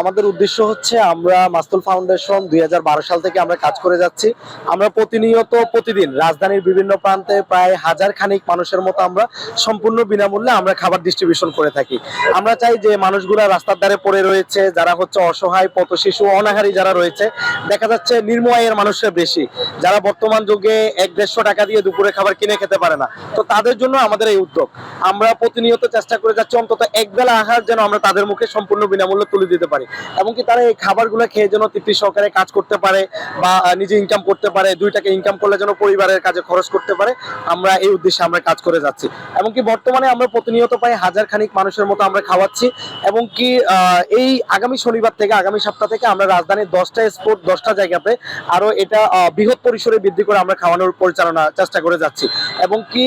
আমাদের উদ্দেশ্য হচ্ছে আমরা মাস্তুল ফাউন্ডেশন দুই হাজার বারো সাল থেকে আমরা কাজ করে যাচ্ছি। আমরা প্রতিনিয়ত প্রতিদিন রাজধানীর বিভিন্ন প্রান্তে প্রায় হাজার খানিক মানুষের মতো আমরা সম্পূর্ণ বিনামূল্যে আমরা খাবার ডিস্ট্রিবিউশন করে থাকি। আমরা চাই যে মানুষগুলা রাস্তার ধারে পড়ে রয়েছে, যারা হচ্ছে অসহায়, পথ শিশু, অনাহারী যারা রয়েছে, দেখা যাচ্ছে নিম্ন আয়ের মানুষের বেশি। যারা বর্তমান যুগে এক দেড়শো টাকা দিয়ে দুপুরে খাবার কিনে খেতে পারে না। তো তাদের জন্য আমাদের এই উদ্যোগ। আমরা প্রতিনিয়ত চেষ্টা করে যাচ্ছি, অন্তত এক বেলা আহার যেন আমরা তাদের মুখে সম্পূর্ণ বিনামূল্যে তুলে দিতে পারি। এমনকি তারা এই খাবারগুলো খেয়ে যেন তৃপ্তি সহকারে কাজ করতে পারে বা নিজে ইনকাম করতে পারে, দুই টাকা ইনকাম করলে যেন পরিবারের কাজে খরচ করতে পারে, আমরা এই উদ্দেশ্যে আমরা কাজ করে যাচ্ছি। এমনকি বর্তমানে আমরা প্রতিনিয়ত প্রায় হাজার খানিক মানুষের মতো আমরা খাওয়াচ্ছি। এবং কি এই আগামী শনিবার থেকে, আগামী সপ্তাহ থেকে আমরা রাজধানীর দশটা স্পোর্ট দশটা জায়গাতে আরও এটা বৃহৎ পরিসরে বৃদ্ধি করে আমরা খাওয়ানোর পরিচালনা চেষ্টা করে যাচ্ছি। এবং কি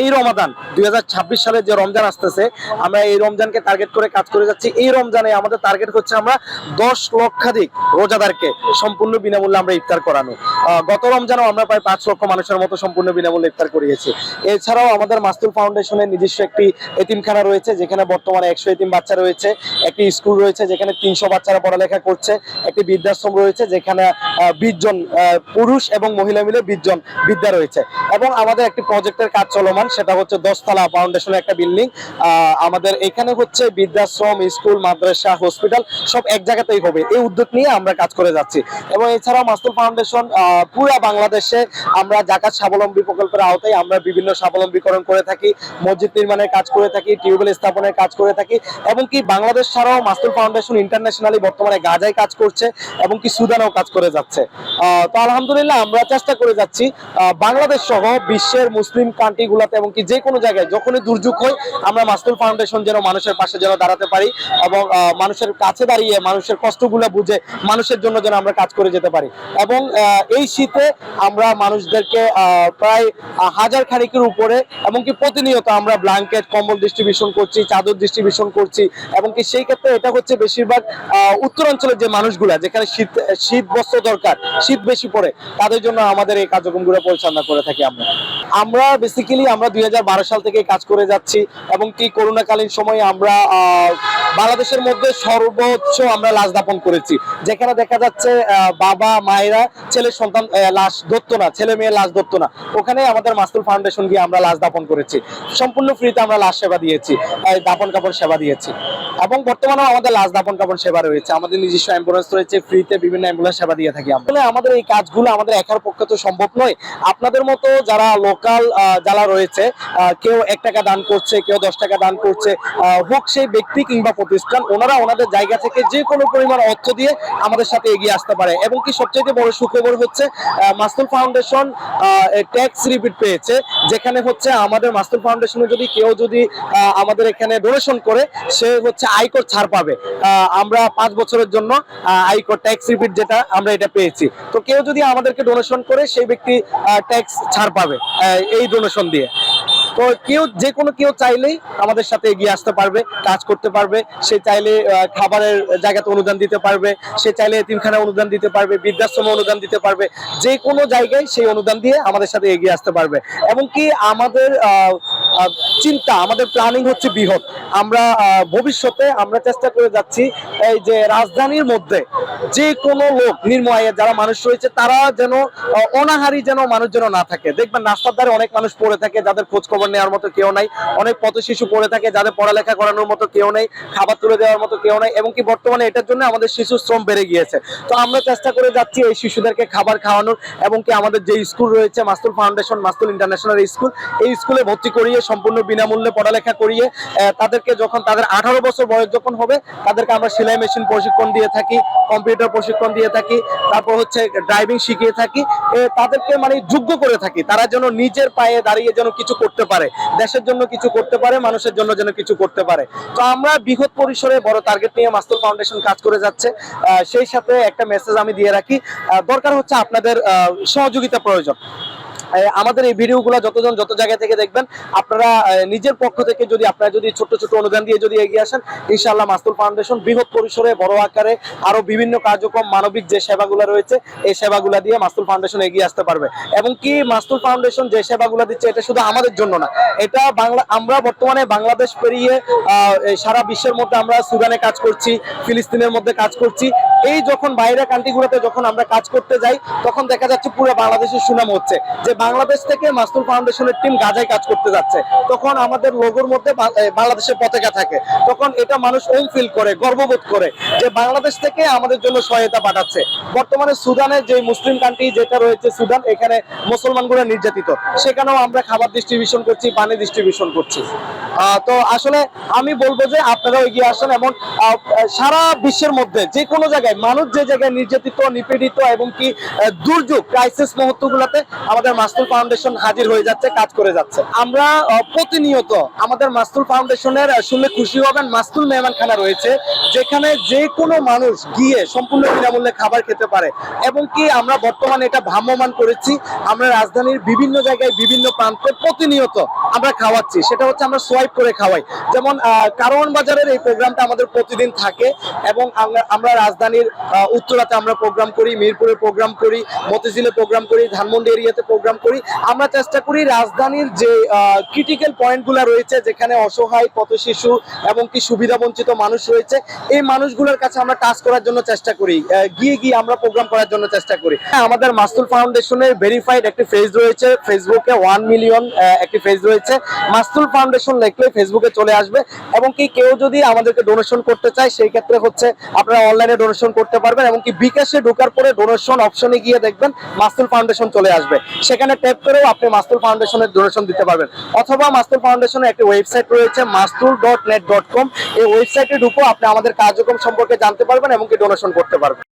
এই রমাদান দুই হাজার ছাব্বিশ সালে যে রমজান আসতেছে, আমরা এই রমজানকে টার্গেট করে কাজ করে যাচ্ছি। এই রমজানে আমাদের টার্গেট হচ্ছে আমরা দশ লক্ষাধিক রোজাদারকে সম্পূর্ণ বিনামূল্যে আমরা ইফতার করানো। গত রমজানও আমরা প্রায় পাঁচ লক্ষ মানুষের মতো সম্পূর্ণ বিনামূল্যে ইফতার করিয়েছি। এছাড়াও আমাদের মাস্তুল ফাউন্ডেশনের নিজস্ব একটি এতিমখানা রয়েছে, যেখানে বর্তমানে একশো এতিম বাচ্চা রয়েছে, একটি স্কুল রয়েছে, যেখানে তিনশো বাচ্চারা পড়ালেখা করছে, একটি বৃদ্ধাশ্রম রয়েছে, যেখানে বিশ জন পুরুষ এবং মহিলা মিলে বিশ জন বিদ্যা রয়েছে। এবং আমাদের একটি প্রজেক্টের কাজ চলমান, সেটা হচ্ছে দশতলা ফাউন্ডেশনের একটা বিল্ডিং। আমাদের এখানে হচ্ছে বৃদ্ধাশ্রম, স্কুল, মাদ্রাসা হসপিটাল সব এক জায়গাতেই হবে। এই উদ্যোগ নিয়ে আমরা কাজ করে যাচ্ছি। এবং এছাড়াও মাস্তুল ফাউন্ডেশন পুরা বাংলাদেশে আমরা জাকাত স্বাবলম্বী প্রকল্পের আওতায় আমরা বিভিন্ন স্বাবলম্বীকরণ করে থাকি, মসজিদ নির্মাণের কাজ করে থাকি, টিউবওয়েল স্থাপনের কাজ করে থাকি, এবং কি বাংলাদেশ ছাড়াও মাস্তুল ফাউন্ডেশন ইন্টারন্যাশনালি বর্তমানে গাজায় কাজ করছে এবং কি সুদানেও কাজ করে যাচ্ছে। তো আলহামদুলিল্লাহ আমরা চেষ্টা করে যাচ্ছি বাংলাদেশ সহ বিশ্বের মুসলিম কান্ট্রি গুলাতে এবং কি যে কোনো জায়গায় যখনই দুর্যোগ হয়, আমরা মাস্তুল ফাউন্ডেশন যেন মানুষের পাশে যেন দাঁড়াতে পারি এবং মানুষের কাছে দাঁড়িয়ে, মানুষের কষ্টগুলো বুঝে মানুষের জন্য যেন আমরা কাজ করে যেতে পারি। এবং এই শীতে আমরা মানুষদেরকে প্রায় হাজার খানিকের উপরে এবং কি প্রতিনিয়ত আমরা ব্ল্যাঙ্কেট, কম্বল ডিস্ট্রিবিউশন করছি, চাদর ডিস্ট্রিবিউশন করছি, এবং কি সেই ক্ষেত্রে এটা হচ্ছে বেশিরভাগ উত্তরাঞ্চলের যে মানুষগুলা, যেখানে শীত শীত বস্ত্র দরকার, শীত বেশি পড়ে, তাদের জন্য আমাদের এই কার্যক্রমগুলো পরিচালনা করে থাকি আমরা। আমরা বেসিক্যালি আমরা দুই হাজার বারো সাল থেকে কাজ করে যাচ্ছি, এবং কি করোনাকালীন সময়ে আমরা বাংলাদেশের মধ্যে সর্বোচ্চ আমরা লাশ দাপন করেছি। যেখানে দেখা যাচ্ছে বাবা, মায়েরা ছেলের সন্তান লাশ ধরতো না, ছেলে মেয়ে লাশ ধরতো না। ওখানে আমাদের মাস্তুল ফাউন্ডেশন গিয়ে আমরা লাশ দাপন করেছি। সম্পূর্ণ ফ্রিতে আমরা লাশ সেবা দিয়েছি দাপন কাপড় সেবা দিয়েছি। এবং বর্তমানেও আমাদের লাশ দাপন কাপড় সেবা রয়েছে। আমাদের নিজস্ব অ্যাম্বুলেন্স রয়েছে, ফ্রিতে বিভিন্ন অ্যাম্বুলেন্স সেবা দিয়ে থাকি আমরা। আমাদের এই কাজগুলো আমাদের একার পক্ষে তো সম্ভব নয়। আপনাদের মতো যারা লোকাল যারা রয়েছে কেউ এক টাকা দান করছে, কেউ দশ টাকা দান করছে হোক সেই ব্যক্তি কিংবা প্রতিষ্ঠান ওনারা ওনাদের জায়গা থেকে যে কোনো পরিমাণ অর্থ দিয়ে আমাদের সাথে এগিয়ে আসতে পারে। এবং কি সবচেয়ে বড় সুখবর হচ্ছে মাস্তুল ফাউন্ডেশন ট্যাক্স রিপিট পেয়েছে, যেখানে হচ্ছে আমাদের মাস্তুল ফাউন্ডেশনে যদি কেউ যদি আমাদের এখানে ডোনেশন করে, সে হচ্ছে আয়কর ছাড় পাবে। আমরা পাঁচ বছরের জন্য আয়কর ট্যাক্স রিপিট যেটা, আমরা এটা পেয়েছি। তো কেউ যদি আমাদেরকে ডোনেশন করে, সেই ব্যক্তি ট্যাক্স ছাড় পাবে এই ডোনেশন দিয়ে। তো কেউ যে কোনো কেউ চাইলেই আমাদের সাথে এগিয়ে আসতে পারবে, কাজ করতে পারবে। সে চাইলে খাবারের জায়গাতে অনুদান দিতে পারবে, সে চাইলে এতিমখানা অনুদান দিতে পারবে, বৃদ্ধাশ্রমে অনুদান দিতে পারবে। যে কোনো জায়গায় সেই অনুদান দিয়ে আমাদের সাথে এগিয়ে আসতে পারবে। এবং কি আমাদের চিন্তা, আমাদের প্ল্যানিং হচ্ছে বৃহৎ। আমরা ভবিষ্যতে আমরা চেষ্টা করে যাচ্ছি এই যে রাজধানীর মধ্যে যে কোনো লোক আয়ের যারা মানুষ রয়েছে, তারা যেন অনাহারি যেন মানুষ যেন না থাকে। দেখবেন রাস্তার ধারে অনেক মানুষ পড়ে থাকে, যাদের খোঁজ খবর নেওয়ার মতো কেউ নাই। অনেক পথ শিশু পড়ে থাকে, যাদের পড়ালেখা করানোর মতো কেউ নেই, খাবার তুলে দেওয়ার মতো কেউ নেই এবং কি বর্তমানে এটার জন্য আমাদের শিশু শ্রম বেড়ে গিয়েছে। তো আমরা চেষ্টা করে যাচ্ছি এই শিশুদেরকে খাবার খাওয়ানোর এবং কি আমাদের যে স্কুল রয়েছে, Mastul foundation, Mastul international school, এই স্কুলে ভর্তি করিয়ে সম্পূর্ণ বিনামূল্যে পড়ালেখা করিয়ে তাদেরকে যখন, তাদের আঠারো বছর বয়স যখন হবে, তাদেরকে আমরা সেলাই মেশিন প্রশিক্ষণ দিয়ে থাকি, কম্পিউটার প্রশিক্ষণ দিয়ে থাকি, তারপর হচ্ছে ড্রাইভিং শিখিয়ে থাকি তাদেরকে মানে যোগ্য করে থাকি। তারা যেন নিজের পায়ে দাঁড়িয়ে যেন কিছু করতে পারে, দেশের জন্য কিছু করতে পারে, মানুষের জন্য যেন কিছু করতে পারে। তো আমরা বৃহৎ পরিসরে বড় টার্গেট নিয়ে মাস্তুল ফাউন্ডেশন কাজ করে যাচ্ছে সেই সাথে একটা মেসেজ আমি দিয়ে রাখি দরকার হচ্ছে আপনাদের সহযোগিতা প্রয়োজন। আমাদের এই ভিডিওগুলো যতজন যত জায়গা থেকে দেখবেন, আপনারা নিজের পক্ষ থেকে যদি আপনারা যদি ছোট ছোট অনুদান দিয়ে যদি এগিয়ে আসেন, ইনশাআল্লাহ মাস্তুল ফাউন্ডেশন বৃহৎ পরিসরে, বড় আকারে আরও বিভিন্ন কার্যক্রম, মানবিক যে সেবাগুলো রয়েছে, এই সেবাগুলো দিয়ে মাস্তুল ফাউন্ডেশন এগিয়ে আসতে পারবে। এবং কি মাস্তুল ফাউন্ডেশন যে সেবাগুলো দিচ্ছে, এটা শুধু আমাদের জন্য না, এটা বাংলা, আমরা বর্তমানে বাংলাদেশ পেরিয়ে সারা বিশ্বের মধ্যে আমরা সুদানে কাজ করছি, ফিলিস্তিনের মধ্যে কাজ করছি এই যখন বাইরে কান্ট্রিগুলোতে যখন আমরা কাজ করতে যাই, তখন দেখা যাচ্ছে পুরো বাংলাদেশের সুনাম হচ্ছে। যে বাংলাদেশ থেকে মাস্তুল ফাউন্ডেশনের টিম গাজায় কাজ করতে যাচ্ছে, তখন আমাদের লোগোর মধ্যে বাংলাদেশের পতাকা থাকে। তখন এটা মানুষ ওম ফিল করে, গর্ববোধ করে যে বাংলাদেশ থেকে আমাদের জন্য সহায়তা পাঠাচ্ছে। বর্তমানে সুদানের যে মুসলিম কান্ট্রি যেটা রয়েছে সুদান, এখানে মুসলমানগুলো নির্যাতিত। সেখানেও আমরা খাবার ডিস্ট্রিবিউশন করছি, পানি ডিস্ট্রিবিউশন করছি। তো আসলে আমি বলব যে আপনারাও এগিয়ে আসেন এবং সারা বিশ্বের মধ্যে যে কোনো জায়গায় মানুষ যে জায়গায় নির্যাতিত, নিপীড়িত এবং কি দুর্যোগ ক্রাইসিস মুহূর্তগুলোতে আমাদের মাস্তুল ফাউন্ডেশন হাজির হয়ে যাচ্ছে, কাজ করে যাচ্ছে। আমরা প্রতিনিয়ত আমাদের মাস্তুল ফাউন্ডেশনের শুনলে খুশি হবেন মাস্তুল মেহমানখানা রয়েছে, যেখানে যে কোনো মানুষ গিয়ে সম্পূর্ণ বিনামূল্যে খাবার খেতে পারে এবং কি আমরা বর্তমানে এটা ভ্রাম্যমান করেছি। আমরা রাজধানীর বিভিন্ন জায়গায় বিভিন্ন প্রান্তে প্রতিনিয়ত আমরা খাওয়াচ্ছি, সেটা হচ্ছে আমরা সোয়াইপ করে খাওয়াই। যেমন কারওয়ান বাজারের এই প্রোগ্রামটা আমাদের প্রতিদিন থাকে এবং আমরা- রাজধানীর উত্তরাতে আমরা প্রোগ্রাম করি, মিরপুরে প্রোগ্রাম করি, মতিঝিলে প্রোগ্রাম করি, ধানমন্ডি এরিয়াতে প্রোগ্রাম করি। আমরা চেষ্টা করি রাজধানীর যে ক্রিটিক্যাল পয়েন্টগুলো রয়েছে, যেখানে অসহায়, পথ শিশু এবং কি সুবিধা বঞ্চিত মানুষ রয়েছে, এই মানুষগুলোর কাছে আমরা কাজ করার জন্য চেষ্টা করি। গিয়ে গিয়ে আমরা প্রোগ্রাম করার জন্য চেষ্টা করি। আমাদের মাস্তুল ফাউন্ডেশনের ভেরিফাইড একটি ফেজ রয়েছে ফেসবুকে ওয়ান মিলিয়ন একটি পেজ রয়েছে মাস্তুল ফাউন্ডেশন লিখলে ফেসবুকে চলে আসবে। এবং কি কেউ যদি আমাদেরকে ডোনেশন করতে চায়, সেই ক্ষেত্রে হচ্ছে আপনারা অনলাইনে ডোনেশন করতে পারবেন এবং কি বিকাশে ঢোকার পরে ডোনেশন অপশনে গিয়ে দেখবেন মাস্তুল ফাউন্ডেশন চলে আসবে। সেখানে ট্যাপ করেও আপনি মাস্তুল ফাউন্ডেশনের ডোনেশন দিতে পারবেন। অথবা মাস্তুল ফাউন্ডেশনের একটি ওয়েবসাইট রয়েছে, Mastul dot net dot com এই ওয়েবসাইটে ঢুকো আপনি আমাদের কার্যক্রম সম্পর্কে জানতে পারবেন এবং কি ডোনেশন করতে পারবেন।